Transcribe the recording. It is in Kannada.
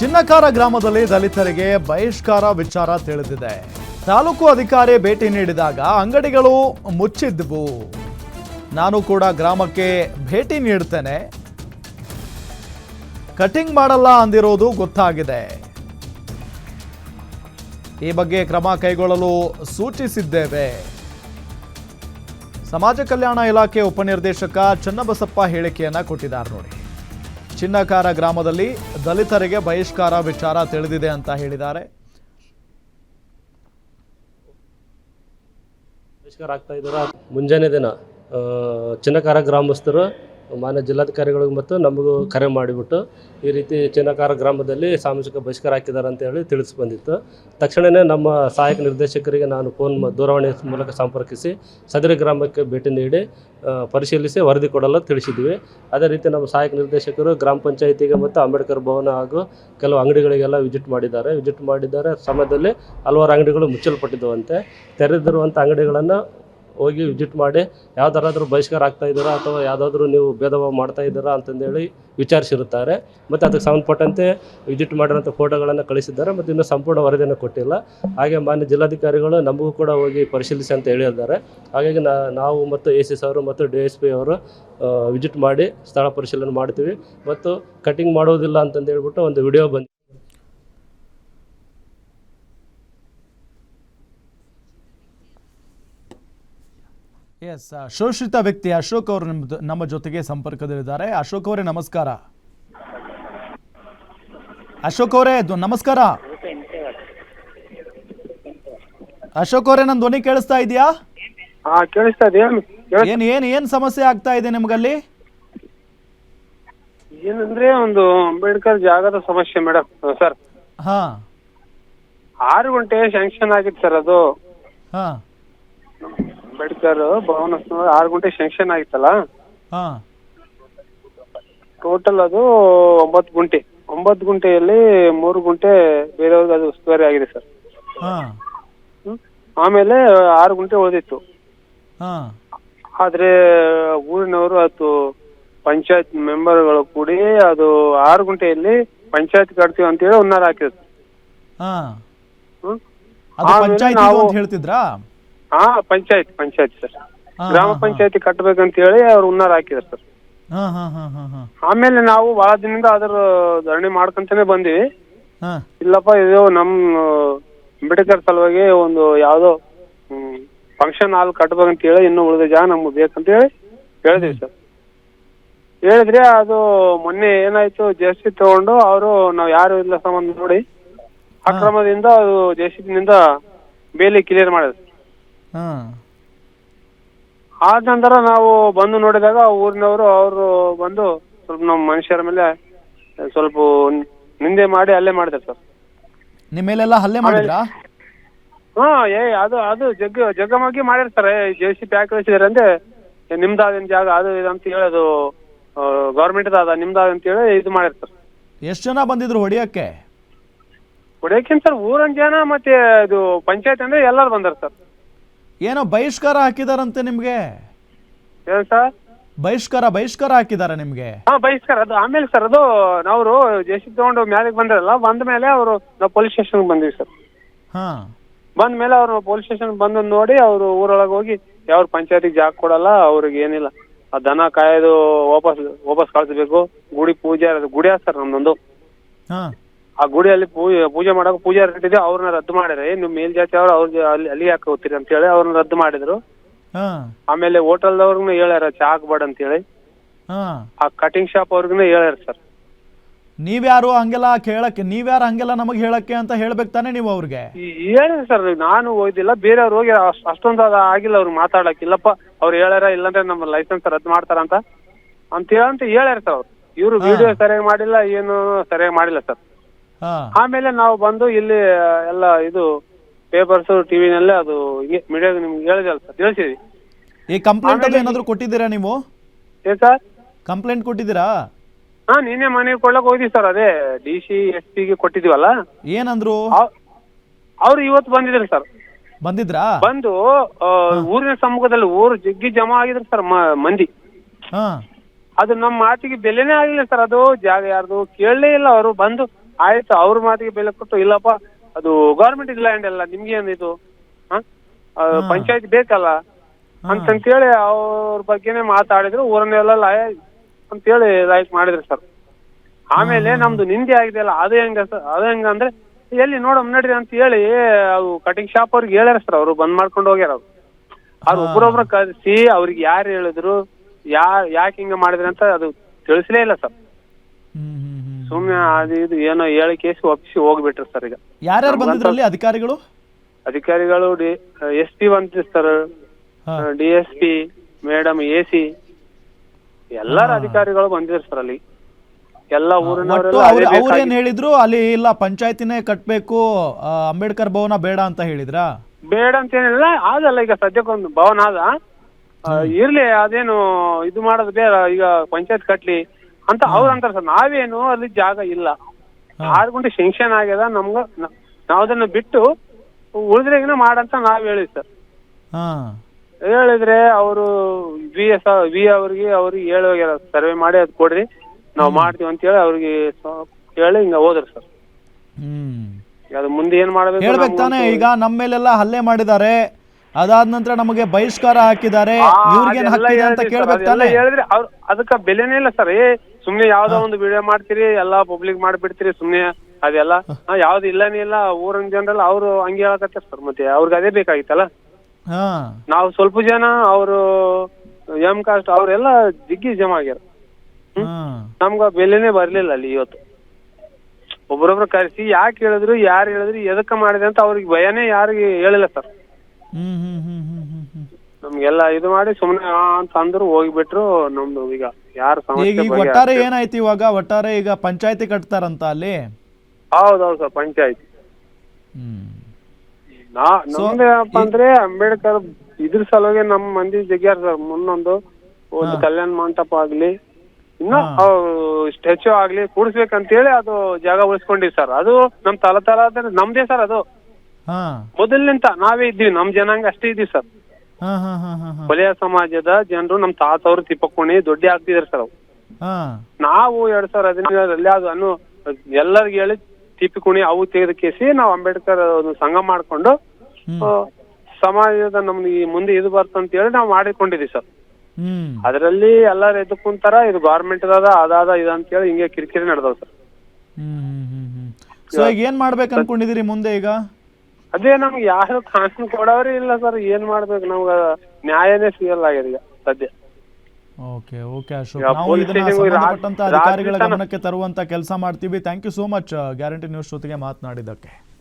ಚಿನ್ನಕಾರ ಗ್ರಾಮದಲ್ಲಿ ದಲಿತರಿಗೆ ಬಹಿಷ್ಕಾರ ವಿಚಾರ ತಿಳಿದಿದೆ. ತಾಲೂಕು ಅಧಿಕಾರಿ ಭೇಟಿ ನೀಡಿದಾಗ ಅಂಗಡಿಗಳು ಮುಚ್ಚಿದ್ವು. ನಾನು ಕೂಡ ಗ್ರಾಮಕ್ಕೆ ಭೇಟಿ ನೀಡ್ತೇನೆ. ಕಟಿಂಗ್ ಮಾಡಲ್ಲ ಅಂದಿರೋದು ಗೊತ್ತಾಗಿದೆ. ಈ ಬಗ್ಗೆ ಕ್ರಮ ಕೈಗೊಳ್ಳಲು ಸೂಚಿಸಿದ್ದೇವೆ. ಸಮಾಜ ಕಲ್ಯಾಣ ಇಲಾಖೆ ಉಪನಿರ್ದೇಶಕ ಚನ್ನಬಸಪ್ಪ ಹೇಳಿಕೆಯನ್ನ ಕೊಟ್ಟಿದ್ದಾರೆ ನೋಡಿ. ಚಿನ್ನಕಾರ ಗ್ರಾಮದಲ್ಲಿ ದಲಿತರಿಗೆ ಬಹಿಷ್ಕಾರ ವಿಚಾರ ತಿಳಿದಿದೆ ಅಂತ ಹೇಳಿದ್ದಾರೆ. ಬಹಿಷ್ಕಾರ ಆಗ್ತಾ ಇದ್ದಾರೆ? ಮುಂಜಾನೆ ದಿನ ಚಿನ್ನಕಾರ ಗ್ರಾಮಸ್ಥರು ಮಾನ್ಯ ಜಿಲ್ಲಾಧಿಕಾರಿಗಳಿಗೆ ಮತ್ತು ನಮಗೂ ಕರೆ ಮಾಡಿಬಿಟ್ಟು ಈ ರೀತಿ ಚಿನ್ನಕಾರ ಗ್ರಾಮದಲ್ಲಿ ಸಾಮಾಜಿಕ ಬಹಿಷ್ಕಾರ ಹಾಕಿದ್ದಾರೆ ಅಂತ ಹೇಳಿ ತಿಳಿಸಿ ಬಂದಿತ್ತು. ತಕ್ಷಣವೇ ನಮ್ಮ ಸಹಾಯಕ ನಿರ್ದೇಶಕರಿಗೆ ನಾನು ಫೋನ್ ದೂರವಾಣಿ ಮೂಲಕ ಸಂಪರ್ಕಿಸಿ ಸದರಿ ಗ್ರಾಮಕ್ಕೆ ಭೇಟಿ ನೀಡಿ ಪರಿಶೀಲಿಸಿ, ವರದಿ ಕೊಡಲು ತಿಳಿಸಿದ್ವಿ. ಅದೇ ರೀತಿ ನಮ್ಮ ಸಹಾಯಕ ನಿರ್ದೇಶಕರು ಗ್ರಾಮ ಪಂಚಾಯಿತಿಗೆ ಮತ್ತು ಅಂಬೇಡ್ಕರ್ ಭವನ ಹಾಗೂ ಕೆಲವು ಅಂಗಡಿಗಳಿಗೆಲ್ಲ ವಿಸಿಟ್ ಮಾಡಿದ್ದಾರೆ. ವಿಸಿಟ್ ಮಾಡಿದ್ದಾರೆ. ಸಮಯದಲ್ಲಿ ಹಲವಾರು ಅಂಗಡಿಗಳು ಮುಚ್ಚಲ್ಪಟ್ಟಿದ್ದವಂತೆ. ತೆರೆದಿರುವಂಥ ಅಂಗಡಿಗಳನ್ನು ಹೋಗಿ ವಿಸಿಟ್ ಮಾಡಿ ಯಾವ್ದಾರಾದ್ರೂ ಬಹಿಷ್ಕಾರ ಆಗ್ತಾ ಇದ್ದೀರಾ ಅಥವಾ ಯಾವುದಾದ್ರೂ ನೀವು ಭೇದ ಭಾವ ಮಾಡ್ತಾ ಇದ್ದೀರಾ ಅಂತಂದೇಳಿ ವಿಚಾರಿಸಿರುತ್ತಾರೆ. ಮತ್ತು ಅದಕ್ಕೆ ಸಂಬಂಧಪಟ್ಟಂತೆ ವಿಸಿಟ್ ಮಾಡಿರೋಂಥ ಫೋಟೋಗಳನ್ನು ಕಳಿಸಿದ್ದಾರೆ. ಮತ್ತು ಇನ್ನೂ ಸಂಪೂರ್ಣ ವರದಿಯನ್ನು ಕೊಟ್ಟಿಲ್ಲ. ಹಾಗೆ ಮಾನ್ಯ ಜಿಲ್ಲಾಧಿಕಾರಿಗಳು ನಮಗೂ ಕೂಡ ಹೋಗಿ ಪರಿಶೀಲಿಸಿ ಅಂತ ಹೇಳಿದ್ದಾರೆ. ಹಾಗಾಗಿ ನಾವು ಮತ್ತು ಎ ಸಿ ಸರ್ ಮತ್ತು ಡಿ ಎಸ್ ಪಿ ಅವರು ವಿಸಿಟ್ ಮಾಡಿ ಸ್ಥಳ ಪರಿಶೀಲನೆ ಮಾಡ್ತೀವಿ. ಮತ್ತು ಕಟಿಂಗ್ ಮಾಡೋದಿಲ್ಲ ಅಂತಂದು ಹೇಳ್ಬಿಟ್ಟು ಒಂದು ವಿಡಿಯೋ ಬಂದು ಎಸ್ ಶೋಷಿತ ವ್ಯಕ್ತಿ ಅಶೋಕ್ ಅವರು ನಮ್ಮ ನಮ್ಮ ಜೊತೆಗೆ ಸಂಪರ್ಕದಲ್ಲಿದ್ದಾರೆ. ಅಶೋಕ್ ಅವರೇ ನಮಸ್ಕಾರ. ಅಶೋಕ್ ಅವರೇ ನಮಸ್ಕಾರ. ಅಶೋಕ್ ಅವರೇ ನನ್ನ ಧ್ವನಿ ಕೇಳಿಸ್ತಾ ಇದೆಯಾ? ಹಾ ಕೇಳಿಸ್ತಾ ಇದೆ. ಏನು ಏನ್ ಏನ್ ಸಮಸ್ಯೆ ಆಗ್ತಾ ಇದೆ ನಿಮ್ಗಲ್ಲಿ? ಏನಂದ್ರೆ ಒಂದು ಅಂಬೇಡ್ಕರ್ ಜಾಗದ ಸಮಸ್ಯೆ ಮೇಡಮ್ ಸರ್? ಹಾ. ಆರು ಗಂಟೆ ಶಾಂಕ್ಷನ್ ಆಗಿತ್ತು ಸರ್ ಅದು. ಹಾ. ಅಂಬೇಡ್ಕರ್ ಭವನ ಆರು ಗಂಟೆ ಸೆಂಕ್ಷನ್ ಆಗಿತ್ತಲ್ಲ? ಹಾ. ಟೋಟಲ್ ಅದು ಒಂಬತ್ತು ಗುಂಟೆ. ಒಂಬತ್ತು ಗುಂಟೆಯಲ್ಲಿ ಮೂರು ಗುಂಟೆ ಬೇರೆಯವ್ರಿಗೆ ಅದು ಉಸ್ತುವಾರಿ ಆಗಿದೆ ಸರ್. ಹಾ. ಆಮೇಲೆ ಆರು ಗುಂಟೆ ಓದಿತ್ತು ಹಾ. ಆದ್ರೆ ಊರಿನವರು ಅದು ಪಂಚಾಯತ್ ಮೆಂಬರ್ಗಳು ಕೂಡಿ ಅದು ಆರು ಗುಂಟೆಯಲ್ಲಿ ಪಂಚಾಯತ್ ಕಟ್ತೀವಿ ಅಂತೇಳಿ ಉನ್ನಾರ ಹಾಕಿದ್ರು. ಹಾ. ಹ್ಮ್. ಅದು ಆಮೇಲೆ ಪಂಚಾಯತಿ ನಾವು- ಅಂತ ಹೇಳ್ತಿದ್ರಾ? ಹಾ ಪಂಚಾಯತ್ ಪಂಚಾಯತ್ ಸರ್. ಹಾ, ಗ್ರಾಮ ಹಾ, ಹಾ. ಪಂಚಾಯತಿ ಕಟ್ಟಬೇಕಂತ ಹೇಳಿ ಅವ್ರು ಹುನ್ನಾರ ಹಾಕಿದ್ರು ಸರ್. ಹಾ ಹಾ ಹಾ ಹಾ ಹಾ. ಆಮೇಲೆ ನಾವು ಬಹಳ ದಿನದಿಂದ ಅದ್ರ ಧರಣಿ ಮಾಡ್ಕೊಂತಾನೆ ಬಂದಿವಿ. ಹಾ. ಇಲ್ಲಪ್ಪ ಇದು ನಮ್ ಅಂಬೇಡ್ಕರ್ ಸಲುವಾಗಿ ಒಂದು ಯಾವ್ದೋ ಫಂಕ್ಷನ್ ಹಾಲ್ ಕಟ್ಬೇಕಂತ ಹೇಳಿ ಇನ್ನು ಉಳಿದ ಜಾಗ ನಮ್ಗೆ ಬೇಕಂತ ಹೇಳಿ ಹೇಳಿದ್ವಿ ಸರ್. ಹೇಳಿದ್ರೆ ಅದು ಮೊನ್ನೆ ಏನಾಯ್ತು ಜೆ ಸಿ ತಗೊಂಡು ಅವರು ನಾವ್ ಯಾರು ಇಲ್ಲ ಸಂಬಂಧ ನೋಡಿ ಅಕ್ರಮದಿಂದ ಅದು ಜೆ ನಿಂದ ಬೇಲಿ ಕ್ಲಿಯರ್ ಮಾಡಿದ್ರು ಹಾ. ಆದ ನಂತರ ನಾವು ಬಂದು ನೋಡಿದಾಗ ಊರಿನವರು ಅವರು ಬಂದು ಸ್ವಲ್ಪ ನಮ್ಮ ಮನುಷ್ಯರ ಮೇಲೆ ಸ್ವಲ್ಪ ನಿಂದೆ ಮಾಡಿ ಅಲ್ಲೇ ಮಾಡಿದ್ರು ಸರ್. ನಿಮ್ಮ ಮೇಲೆಲ್ಲ ಹಲ್ಲೆ ಮಾಡಿದ್ರಾ? ಹಾ ಏ ಅದು ಅದು ಜಗ್ಗ ಜಗ್ಗಮಾಗಿ ಮಾಡಿರ್ತಾರೆ ಜೆ ಸಿ ಪ್ಯಾಕ್ ಕಳಿಸಿದಾರೆ ಅಂದ್ರೆ ನಿಮ್ದಾದ ಜಾಗ ಅದು ಇದು ಅಂತ ಹೇಳಿ ಅದು ಗೌರ್ಮೆಂಟ್ ಅದ ನಿಮ್ದಾದ ಅಂತ ಹೇಳಿ ಇದು ಮಾಡಿರ್ತಾರೆ ಎಷ್ಟು ಜನ ಬಂದಿದ್ರು ಹೊಡಿಯಕ್ಕೆ? ಹೊಡಿಯೋಕಿಂತ ಸರ್ ಊರನ್ ಜನ ಮತ್ತೆ ಇದು ಪಂಚಾಯತ್ ಅಂದ್ರೆ ಎಲ್ಲರೂ ಬಂದಾರ ಸರ್. ಏನೋ ಬಹಿಷ್ಕಾರ ಹಾಕಿದಾರಂತೆ ನಿಮ್ಗೆ? ಸರ್. ಬಹಿಷ್ಕಾರ ಬಹಿಷ್ಕಾರ ಹಾಕಿದಾರ ನಿಮ್ಗೆ? ಹಾ ಬಹಿಷ್ಕಾರ. ಅದು ಆಮೇಲೆ ಸರ್ ಅದು ನಾವು ಜೆ ಸಿ ತಗೊಂಡು ಮ್ಯಾಲಿಗೆ ಬಂದ್ರಲ್ಲ ಬಂದ ಮೇಲೆ ಅವರು ನಾವು ಪೊಲೀಸ್ ಸ್ಟೇಷನ್ ಬಂದಿವಿ ಸರ್. ಹಾ. ಬಂದ ಮೇಲೆ ಅವರು ಪೊಲೀಸ್ ಸ್ಟೇಷನ್ ಬಂದು ನೋಡಿ ಅವರು ಊರೊಳಗೆ ಹೋಗಿ ಯಾವ ಪಂಚಾಯತಿಗೆ ಜಾಗ ಕೊಡಲ್ಲ ಅವ್ರಿಗೆ ಏನಿಲ್ಲ. ಆ ದನ ಕಾಯೋದು ವಾಪಸ್ ವಾಪಸ್ ಕಳಿಸ್ಬೇಕು. ಗುಡಿ ಪೂಜೆ ಅದು ಗುಡಿ ಸರ್ ನಮ್ದೊಂದು? ಹಾ. ಆ ಗುಡಿಯಲ್ಲಿ ಪೂಜೆ ಪೂಜೆ ಮಾಡಕ್ಕೆ ಪೂಜಾರಿ ಇಟ್ಟಿದ್ದೆ ಅವ್ರನ್ನ ರದ್ದು ಮಾಡಿದ್ರೆ. ನೀವು ಮೇಲ್ಜಾತಿ ಅವ್ರು ಅವ್ರ ಅಲ್ಲಿ ಅಲ್ಲಿ ಯಾಕೆ ಹೋಗ್ತೀರಿ ಅಂತ ಹೇಳಿ ಅವ್ರನ್ನ ರದ್ದು ಮಾಡಿದ್ರು. ಆಮೇಲೆ ಆಮೇಲೆ ಹೋಟೆಲ್ದವ್ರಿಗೂ ಹೇಳ್ಯಾರ ಚಾ ಹಾಕ್ಬೇಡ ಅಂತ ಹೇಳಿ ಹಾ. ಆ ಕಟಿಂಗ್ ಶಾಪ್ ಅವ್ರಿಗೂ ಹೇಳ್ಯಾರ ಸರ್. ನೀವ್ಯಾರು ಹಂಗೆಲ್ಲ ಕೇಳಕ್ಕೆ ನೀವ್ಯಾರು ಹಂಗೆಲ್ಲ ನಮಗೆ ಹೇಳಕ್ಕೆ ಅಂತ ಹೇಳ್ಬೇಕು ತಾನೇ ನೀವು ಅವ್ರಿಗೆ? ಹೇಳಿದ್ರಿ ಸರ್ ನಾನು ಹೋಗಿದ್ದಿಲ್ಲ ಬೇರೆಯವ್ರು ಹೋಗಿ ಅಷ್ಟ್- ಅಷ್ಟೊಂದು ಅದು ಆಗಿಲ್ಲ ಅವ್ರು ಮಾತಾಡಕ್ ಇಲ್ಲಪ್ಪ ಅವ್ರು ಹೇಳ್ಯಾರ ಇಲ್ಲಂದ್ರೆ ನಮ್ಮ ಲೈಸೆನ್ಸ್ ರದ್ದು ಮಾಡ್ತಾರಂತ ಅಂತ. ಹೇಳಂತ ಹೇಳ್ಯಾರ ಸರ್ ಅವ್ರು. ಇವ್ರು ವಿಡಿಯೋ ಸರಿಯಾಗಿ ಮಾಡಿಲ್ಲ ಏನು ಸರಿಯಾಗಿ ಮಾಡಿಲ್ಲ ಸರ್. ಆಮೇಲೆ ನಾವು ಬಂದು ಇಲ್ಲಿ ಎಲ್ಲ ಇದು ಪೇಪರ್ಸ್ ಟಿವಿನಲ್ಲೇ ಅದು ಮೀಡಿಯಾ ಮೀಡಿಯಾಗ ನಿಮ್ಗೆ ಹೇಳಿದಲ್ಲ ಸರ್ ತಿಳಿಸಿದ್ವಿ. ಈ ಕಂಪ್ಲೇಂಟ್ ಅದು ಏನಾದ್ರು ಕೊಟ್ಟಿದ್ದೀರಾ ನೀವು? ಏನ್ ಸರ್ ಕಂಪ್ಲೇಂಟ್ ಕೊಟ್ಟಿದ್ದೀರಾ? ಹಾ ನಿನ್ನೆ ಮನೆಗೆ ಕೊಡ್ಲಕ್ ಹೋಗಿದ್ವಿ ಸರ್ ಅದೇ ಡಿ ಸಿ ಎಸ್ ಪಿಗೆ ಕೊಟ್ಟಿದೀವಲ್ಲ ಏನಂದ್ರು? ಅವ್- ಅವ್ರು ಇವತ್ತು ಬಂದಿದ್ರು ಸರ್ ಬಂದಿದ್ರಾ? ಬಂದು ಆ, ಊರಿನ ಸಮ್ಮುಖದಲ್ಲಿ ಊರು ಜಗ್ಗಿ ಜಮಾ ಆಗಿದ್ರು ಸರ್ ಮ- ಮಂದಿ. ಹಾ. ಅದು ನಮ್ಮ ಮಾತಿಗೆ ಬೆಲೆನೇ ಆಗಿಲ್ಲ ಸರ್ ಅದು ಜಾಗ ಯಾರ್ದು ಕೇಳಲೇ ಇಲ್ಲ ಅವರು ಬಂದು. ಆಯ್ತು ಅವ್ರ ಮಾತಿಗೆ ಬೆಲೆ ಕೊಟ್ಟು ಇಲ್ಲಪ್ಪ ಅದು ಗೌರ್ಮೆಂಟ್ ಲ್ಯಾಂಡ್ ಅಲ್ಲ ನಿಮ್ಗೆ ಏನಿದು ಪಂಚಾಯತ್ ಬೇಕಲ್ಲ? ಅಂತಂತೇಳಿ ಅವ್ರ ಬಗ್ಗೆನೆ ಮಾತಾಡಿದ್ರು ಊರನ್ನೆಲ್ಲ ಲಾಯ ಅಂತೇಳಿ ಲೈಕ್ ಮಾಡಿದ್ರು ಸರ್ ಆಮೇಲೆ ನಮ್ದು ನಿಂದೆ ಆಗಿದೆ ಅಲ್ಲ ಅದು ಹೆಂಗ ಸರ್ ಅದು ಹೆಂಗ ಅಂದ್ರೆ ಎಲ್ಲಿ ನೋಡಮ್ ನಡ್ರಿ ಅಂತ ಹೇಳಿ ಅವು ಕಟಿಂಗ್ ಶಾಪ್ ಅವ್ರಿಗೆ ಹೇಳ್ಯಾರ ಸರ್ ಅವರು ಬಂದ್ ಮಾಡ್ಕೊಂಡು ಹೋಗ್ಯಾರ ಅವ್ರು. ಅವ್ರು ಒಬ್ರೊಬ್ರ ಕರೆಸಿ ಅವ್ರಿಗೆ ಯಾರು ಹೇಳಿದ್ರು ಯಾ ಯಾಕೆ ಹಿಂಗ ಮಾಡಿದ್ರಿ ಅಂತ ಅದು ತಿಳಿಸಲೇ ಇಲ್ಲ ಸರ್ ಸುಮ್ನೆ ಅದು ಇದು ಏನೋ ಹೇಳಿ ಕೇಸ್ ಒಪ್ಪಿಸಿ ಹೋಗ್ಬಿಟ್ರು ಸರ್ ಈಗ. ಯಾರ್ಯಾರು ಬಂದಿದ್ರಲ್ಲಿ ಅಧಿಕಾರಿಗಳು? ಅಧಿಕಾರಿಗಳು ಡಿ ಎಸ್ ಪಿ ಬಂದಿದ್ರು ಸರ್ ಹಾ. D S P madam A C. ಎಲ್ಲರ ಅಧಿಕಾರಿಗಳು ಬಂದಿದ್ರು ಸರ್ ಅಲ್ಲಿ. ಎಲ್ಲ ಒಟ್ಟು ಊರಿನವರೆಲ್ಲ ಅವ್ರು ಅದೇ ಅವ್ರೇನ್ ಬೇಕಾಗಿ- ಹೇಳಿದ್ರು? ಅಲ್ಲಿ ಇಲ್ಲ ಪಂಚಾಯತಿನೇ ಕಟ್ಬೇಕು ಆ, ಅಂಬೇಡ್ಕರ್ ಭವನ ಬೇಡ ಅಂತ ಹೇಳಿದ್ರಾ? ಬೇಡ ಅಂತ ಏನಿಲ್ಲ ಆದಲ್ಲ ಈಗ ಸದ್ಯಕ್ಕೊಂದು ಭವನ ಆದ. ಆ, ಇರ್ಲಿ ಅದೇನು ಇದು ಮಾಡೋದು ಬೇಡ ಈಗ ಪಂಚಾಯತ್ ಕಟ್ಲಿ. ಅಂತ ಅವ್ರ ಅಂತಾರ ಸರ್ ನಾವೇನು ಅಲ್ಲಿ ಜಾಗ ಇಲ್ಲ. ಆರು ಗುಂಟೆ ಶೆಂಕ್ಷನ್ ಆಗ್ಯದ ನಮ್ಗ ನಾವದನ್ನ ನಾವ್ ಅದನ್ನ ಬಿಟ್ಟು ಉಳಿದ್ರೆಗಿನ ಮಾಡಂತ ನಾವ್ ಹೇಳಿ ಸರ್. ಹೇಳಿದ್ರೆ ಅವರು ವಿ ಎಸ್ ವಿ ಅವ್ರಿಗೆ ಅವ್ರಿಗೆ ಹೇಳಿ ಹೋಗ್ಯಾರ ಸರ್ವೆ ಮಾಡಿ ಅದ್ ಕೊಡ್ರಿ ನಾವ್ ಮಾಡ್ತೀವಿ ಅಂತ ಹೇಳಿ ಅವ್ರಿಗೆ ಹೇಳಿ ಹಿಂಗ ಹೋದ್ರು ಸರ್. ಅದು ಮುಂದೆ ಏನ್ ಮಾಡ್ಬೇಕು ಹೇಳ್ಬೇಕು ತಾನೇ ಈಗ ನಮ್ಮ ಮೇಲೆಲ್ಲ ಹಲ್ಲೆ ಮಾಡಿದ್ದಾರೆ. ಅದಾದ ನಂತರ ನಮಗೆ ಬಹಿಷ್ಕಾರ ಹಾಕಿದ್ದಾರೆ. ಇವ್ರಿಗೆ ಅಂತ ಕೇಳ್ಬೇಕು ತಾನೇ? ಹೇಳಿದ್ರೆ ಅವ್ರ ಅದಕ್ಕ ಬೆಲೆನೇ ಇಲ್ಲ ಸರ್. ಏ ಸುಮ್ನೆ ಯಾವ್ದೋ ಒಂದು ವಿಡಿಯೋ ಮಾಡ್ತೀರಿ ಎಲ್ಲಾ ಪಬ್ಲಿಕ್ ಮಾಡ್ಬಿಡ್ತೀರಿ ಸುಮ್ನೆ ಅದೆಲ್ಲ. ಯಾವ್ದು ಇಲ್ಲನೇ ಇಲ್ಲ ಊರಿನ ಜನರಲ್ಲ ಅವ್ರು ಹಂಗೆ ಹೇಳಕತ್ತಾರ ಸರ್ ಮತ್ತೆ. ಅವ್ರಿಗೆ ಅದೇ ಬೇಕಾಗಿತ್ತಲ್ಲ? ಹಾ. ನಾವು ಸ್ವಲ್ಪ ಜನ ಅವರು ಎಂ ಕಾಸ್ಟ್ ಅವರೆಲ್ಲ ಜಿಗ್ಗಿ ಜಮ ಆಗ್ಯಾರ. ಹಾ. ನಮ್ಗ ಬೆಲೆನೇ ಬರ್ಲಿಲ್ಲ ಅಲ್ಲಿ ಇವತ್ತು. ಒಬ್ರೊಬ್ರು ಕರೆಸಿ ಯಾಕೆ ಹೇಳಿದ್ರು ಯಾರು ಹೇಳಿದ್ರು ಎದಕ್ಕ ಮಾಡಿದೆ ಅಂತ ಅವ್ರಿಗೆ ಭಯನೇ ಯಾರಿಗೆ ಹೇಳಿಲ್ಲ ಸರ್ ಹ್ಮ್ ಹ್ಮ್ ಹ್ಮ್ ಹ್ಮ್ ಹ್ಮ್ ಹ್ಮ್. ನಮ್ಗೆಲ್ಲ ಇದು ಮಾಡಿ ಸುಮ್ನೆ ಅಂತ ಅಂದ್ರು ಹೋಗ್ಬಿಟ್ರು ನಮ್ದು ಈಗ. ಯಾರು ಈಗ ಸಮಸ್ಯೆ ಈಗ ಬಗ್ಗೆ ಒಟ್ಟಾರೆ ಏನಾಯ್ತು ಇವಾಗ? ಒಟ್ಟಾರೆ ಈಗ ಪಂಚಾಯತಿ ಕಟ್ತಾರಂತ ಅಲ್ಲಿ? ಹೌದೌದು ಸರ್ ಪಂಚಾಯತಿ. ಹ್ಮ್. ನಾ ಅಂದ್ರೆ ಅಂಬೇಡ್ಕರ್ ಇದ್ರ ಸಲುವಾಗಿ ನಮ್ ಮಂದಿ ಜಗ್ಯಾರ ಸರ್ ಮುನ್ನೊಂದು ಒಂದು ಕಲ್ಯಾಣ ಮಂಟಪ ಆಗ್ಲಿ ಇನ್ನ ಸ್ಟ್ಯಾಚು ಆಗ್ಲಿ ಕೂಡಿಸ್ಬೇಕಂತೇಳಿ ಅದು ಜಾಗ ಉಳಿಸ್ಕೊಂಡಿವಿ ಸರ್. ಅದು ನಮ್ ತಲ ತಲ ನಮ್ದೇ ಸರ್ ಅದು. ಹಾ. ಮೊದಲಿನಿಂದ ನಾವೇ ಇದ್ದೀವಿ ನಮ್ ಜನಾಂಗ ಅಷ್ಟೇ ಇದೀವಿ ಸರ್. ಹಾ ಹಾ ಹಾ ಹಾ ಹಾ. ಕೊಲೆಯ ಸಮಾಜದ ಜನರು ನಮ್ ತಾತವ್ರು ತಿಪ್ಪಕ್ಕೋಣಿ ದೊಡ್ಡ ಆಗ್ತಿದಾರೆ ಸರ್ ಹಾ. ನಾವು ಎರಡ್ ಸಾವಿರ ಹದಿನೇಳರಲ್ಲಿ ಅದು ಅನ್ನು ಎಲ್ಲರಿಗೆ ಹೇಳಿ ತಿಪ್ಪಿಕುಣಿ ಅವು ತೆಗೆದ ಕೇಸಿ ನಾವು ಅಂಬೇಡ್ಕರ್ ಒಂದು ಸಂಘ ಮಾಡ್ಕೊಂಡು ಆ, ಸಮಾಜದ ನಮ್ಗೆ ಈ ಮುಂದೆ ಇದು ಬರ್ತ ಅಂತ ಹೇಳಿ ನಾವು ಮಾಡಿಕೊಂಡಿದ್ವಿ ಸರ್. ಹ್ಮ್. ಅದರಲ್ಲಿ ಎಲ್ಲಾರು ಎದ್ದು ಕುಂತಾರ ಇದು ಗೌರ್ಮೆಂಟ್ ಅದ ಅದಾದ ಇದು ಅಂತ ಹೇಳಿ ಹಿಂಗೆ ಕಿರಿಕಿರಿ ನಡೆದವ್ ಸರ್. ಹ್ಮ್ ಹ್ಮ್ ಹ್ಮ್ ಹ್ಮ್. ಸೊ ಈಗ ಏನ್ ಮಾಡ್ಬೇಕು ಅನ್ಕೊಂಡಿದೀರಿ ಮುಂದೆ ಈಗ? ಅದೇ ನಮ್ಗೆ ಯಾರು ಕಾನೂನು ಕೊಡೋರೇ ಇಲ್ಲ ಸರ್ ಏನ್ ಮಾಡ್ಬೇಕು? ನಮ್ಗ ನ್ಯಾಯನೇ ಸಿಗಲ್ಲ ಆಗ್ಯದ ಈಗ ಸದ್ಯ. Okay okay Ashok. ಈಗ ನಾವು police ಇದನ್ನ station ಗೆ ರಾತ್- ಸಂಬಂಧಪಟ್ಟಂತ ಅಧಿಕಾರಿಗಳ ರಾತ್ರಿ ತನ- ಗಮನಕ್ಕೆ ತರುವಂತ ಕೆಲಸ ಮಾಡ್ತೀವಿ. Thank you so much guarantee news ಜೊತೆಗೆ ಮಾತನಾಡಿದ್ದಕ್ಕೆ.